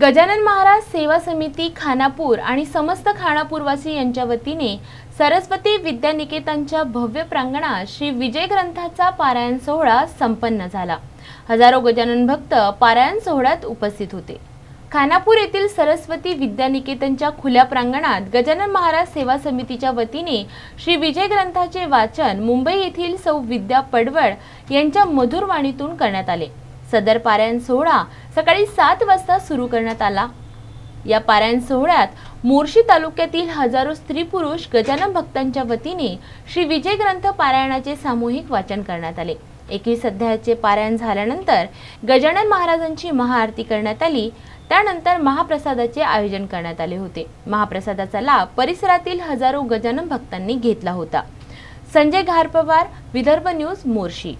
गजानन महाराज सेवा समिती खानापूर आणि समस्त खानापूरवासी यांच्या वतीने सरस्वती विद्यानिकेतनच्या भव्य प्रांगणात श्री विजय ग्रंथाचा पारायण सोहळा संपन्न झाला. हजारो गजानन भक्त पारायण सोहळ्यात उपस्थित होते. खानापूर येथील सरस्वती विद्यानिकेतनच्या खुल्या प्रांगणात गजानन महाराज सेवा समितीच्या वतीने श्री विजय ग्रंथाचे वाचन मुंबई येथील सौ विद्या पडवळ यांच्या मधुर वाणीतून करण्यात आले. सदर पारायण सोहळा सकाळी सात वाजता सुरू करण्यात आला. या पारायण सोहळ्यात मोर्शी तालुक्यातील हजारो स्त्री पुरुष गजानन भक्तांच्या वतीने श्री विजय ग्रंथ पारायणाचे सामूहिक वाचन करण्यात आले. एकवीस अध्यायाचे पारायण झाल्यानंतर गजानन महाराजांची महाआरती करण्यात आली. त्यानंतर महाप्रसादाचे आयोजन करण्यात आले होते. महाप्रसादाचा लाभ परिसरातील हजारो गजानन भक्तांनी घेतला होता. संजय घारपवार विदर्भ न्यूज मोर्शी